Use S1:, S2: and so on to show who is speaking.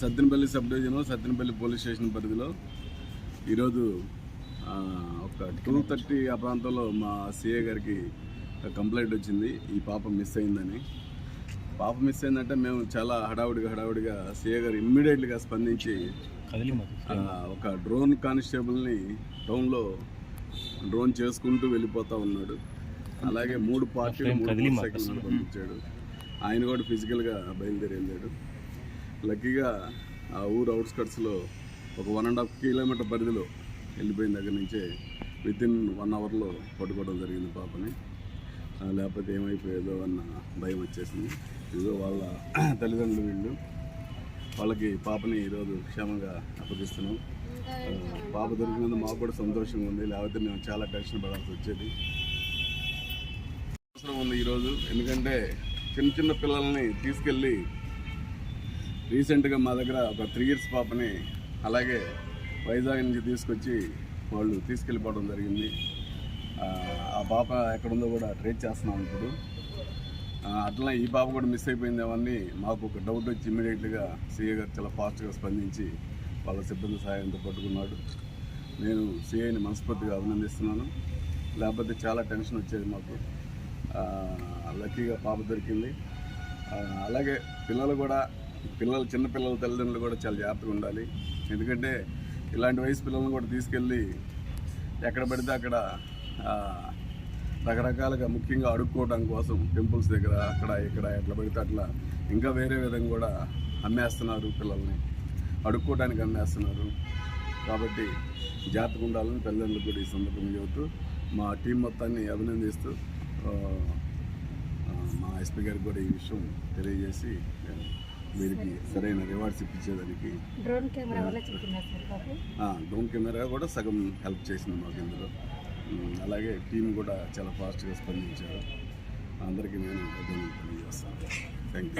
S1: Sattenapalli sub division Sattenapalli police station పరిధిలో ఈరోజు ఒక టూ థర్టీ ఆ ప్రాంతంలో మా సిఏ గారికి కంప్లైంట్ వచ్చింది. ఈ పాప మిస్ అయిందని. పాప మిస్ అయిందంటే మేము చాలా హడావుడిగా హడావుడిగా సిఏ గారు ఇమ్మీడియట్గా స్పందించి ఒక డ్రోన్ కానిస్టేబుల్ని టౌన్లో డ్రోన్ చేసుకుంటూ వెళ్ళిపోతా ఉన్నాడు. అలాగే మూడు పార్టీలు మూడు సైకిల్ పంపించాడు. ఆయన కూడా ఫిజికల్గా బయలుదేరి వెళ్ళాడు లక్కీగా ఆ ఊరు అవుట్స్కట్స్లో ఒక వన్ అండ్ హాఫ్ కిలోమీటర్ పరిధిలో వెళ్ళిపోయిన దగ్గర నుంచే విత్ ఇన్ వన్ అవర్లో పట్టుకోవడం జరిగింది పాపని. లేకపోతే ఏమైపోయేదో అన్న భయం వచ్చేసింది. ఏదో వాళ్ళ తల్లిదండ్రులు వీళ్ళు. వాళ్ళకి పాపని ఈరోజు క్షేమంగా అప్పగిస్తున్నాం. పాప దొరికినందుకు మాకు కూడా సంతోషంగా ఉంది. లేకపోతే మేము చాలా టెన్షన్ పడాల్సి వచ్చేది. అవసరం ఉంది ఈరోజు. ఎందుకంటే చిన్న చిన్న పిల్లల్ని తీసుకెళ్ళి రీసెంట్గా మా దగ్గర ఒక త్రీ ఇయర్స్ పాపని అలాగే వైజాగ్ నుంచి తీసుకొచ్చి వాళ్ళు తీసుకెళ్ళిపోవడం జరిగింది. ఆ, పాప ఎక్కడుందో కూడా ట్రేట్ చేస్తున్నాం ఇప్పుడు. అట్లా ఈ పాప కూడా మిస్ అయిపోయిందేమని మాకు ఒక డౌట్ వచ్చి ఇమీడియట్గా సీఏ గారు చాలా ఫాస్ట్గా స్పందించి వాళ్ళ సిబ్బంది సహాయంతో పట్టుకున్నాడు. నేను సీఐని మనస్ఫూర్తిగా అభినందిస్తున్నాను. లేకపోతే చాలా టెన్షన్ వచ్చేది మాకు. లక్కీగా పాప దొరికింది. అలాగే పిల్లలు కూడా పిల్లలు చిన్నపిల్లల తల్లిదండ్రులు కూడా చాలా జాగ్రత్తగా ఉండాలి. ఎందుకంటే ఇలాంటి వయసు పిల్లల్ని కూడా తీసుకెళ్ళి ఎక్కడ పడితే అక్కడ రకరకాలుగా ముఖ్యంగా అడుక్కోవడం కోసం టెంపుల్స్ దగ్గర అక్కడ ఇక్కడ ఎట్లా పడితే అట్లా ఇంకా వేరే విధంగా కూడా అమ్మేస్తున్నారు పిల్లల్ని. అడుక్కోవడానికి అమ్మేస్తున్నారు. కాబట్టి జాగ్రత్తగా ఉండాలని తల్లిదండ్రులు కూడా ఈ సందర్భంగా చెబుతూ మా టీం మొత్తాన్ని అభినందిస్తూ మా ఎస్పీ గారికి కూడా ఈ విషయం తెలియజేసి వీరికి సరైన రివార్డ్స్ ఇప్పించేదానికి.
S2: డ్రోన్ కెమెరా
S1: కూడా సగం హెల్ప్ చేసింది మాకు ఇందులో. అలాగే టీం కూడా చాలా ఫాస్ట్గా స్పందించారు. అందరికీ నేను తెలియజేస్తాను. Thank you